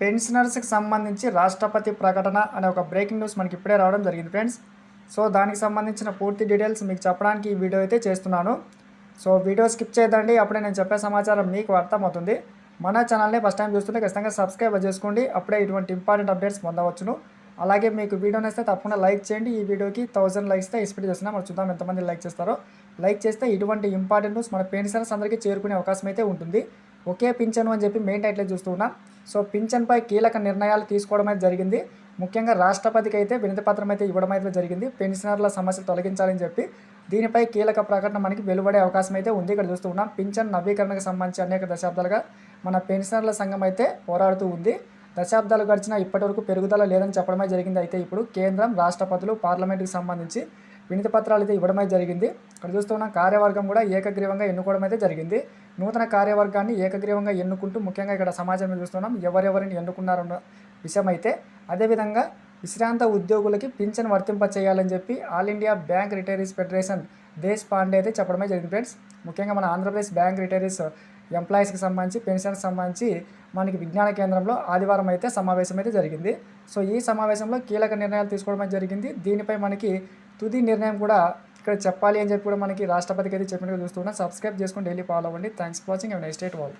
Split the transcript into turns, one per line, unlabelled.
పెన్షనర్స్కి సంబంధించి రాష్ట్రపతి ప్రకటన అనే ఒక బ్రేకింగ్ న్యూస్ మనకి ఇప్పుడే రావడం జరిగింది ఫ్రెండ్స్. సో దానికి సంబంధించిన పూర్తి డీటెయిల్స్ మీకు చెప్పడానికి ఈ వీడియో అయితే చేస్తున్నాను. సో వీడియో స్కిప్ చేయదండి. అప్పుడే నేను చెప్పే సమాచారం మీకు అర్థమవుతుంది. మన ఛానల్ని ఫస్ట్ టైం చూస్తుంటే ఖచ్చితంగా సబ్స్క్రైబ్ చేసుకోండి. అప్పుడే ఇటువంటి ఇంపార్టెంట్ అప్డేట్స్ పొందవచ్చును. అలాగే మీకు వీడియో నచ్చితే తప్పకుండా లైక్ చేయండి. ఈ వీడియోకి థౌసండ్ లైక్స్తే ఎక్స్పెక్ట్ చేస్తున్నాం. మనం చూద్దాం ఎంతమంది లైక్ చేస్తారో. లైక్ చేస్తే ఇటువంటి ఇంపార్టెంట్ న్యూస్ మన పెన్షనర్స్ అందరికీ చేరుకునే అవకాశం అయితే ఉంటుంది. ఒకే పింఛను అని చెప్పి మెయిన్ టైట్లో చూస్తూ ఉన్నాం. సో పింఛన్పై కీలక నిర్ణయాలు తీసుకోవడం అయితే జరిగింది. ముఖ్యంగా రాష్ట్రపతికి అయితే వినతి పత్రం అయితే ఇవ్వడం అయితే జరిగింది. పెన్షనర్ల సమస్య తొలగించాలని చెప్పి దీనిపై కీలక ప్రకటన మనకి వెలువడే అవకాశం అయితే ఉంది. ఇక్కడ చూస్తూ ఉన్నాం. పింఛన్ నవీకరణకు సంబంధించి అనేక దశాబ్దాలుగా మన పెన్షనర్ల సంఘం అయితే పోరాడుతూ ఉంది. దశాబ్దాలు గడిచినా ఇప్పటివరకు పెరుగుదల లేదని చెప్పడమే జరిగింది. అయితే ఇప్పుడు కేంద్రం రాష్ట్రపతులు పార్లమెంటుకు సంబంధించి వినతి పత్రాలు అయితే ఇవ్వడమే జరిగింది. ఇక్కడ చూస్తున్న కార్యవర్గం కూడా ఏకగ్రీవంగా ఎన్నుకోవడం అయితే జరిగింది. నూతన కార్యవర్గాన్ని ఏకగ్రీవంగా ఎన్నుకుంటూ ముఖ్యంగా ఇక్కడ సమాజంలో చూస్తున్నాం. ఎవరెవరిని ఎన్నుకున్నారన్న విషయం అయితే అదేవిధంగా విశ్రాంత ఉద్యోగులకి పింఛన్ వర్తింప చేయాలని చెప్పి all India bank retirees federation Desh Pandey అయితే చెప్పడమే జరిగింది ఫ్రెండ్స్. ముఖ్యంగా మన ఆంధ్రప్రదేశ్ బ్యాంక్ రిటైరీస్ ఎంప్లాయీస్కి సంబంధించి పెన్షన్కి సంబంధించి మనకి విజ్ఞాన కేంద్రంలో ఆదివారం అయితే సమావేశం అయితే జరిగింది. సో ఈ సమావేశంలో కీలక నిర్ణయాలు తీసుకోవడం జరిగింది. దీనిపై మనకి తుది నిర్ణయం కూడా ఇక్కడ చెప్పాలి అని చెప్పి కూడా మనకి రాష్ట్రపతికి అయితే చెప్పినట్టుగా చూస్తున్నా సబ్స్క్రైబ్ చేసుకొని డైలీ ఫాలో అవ్వండి. Thanks for watching next date వాళ్ళు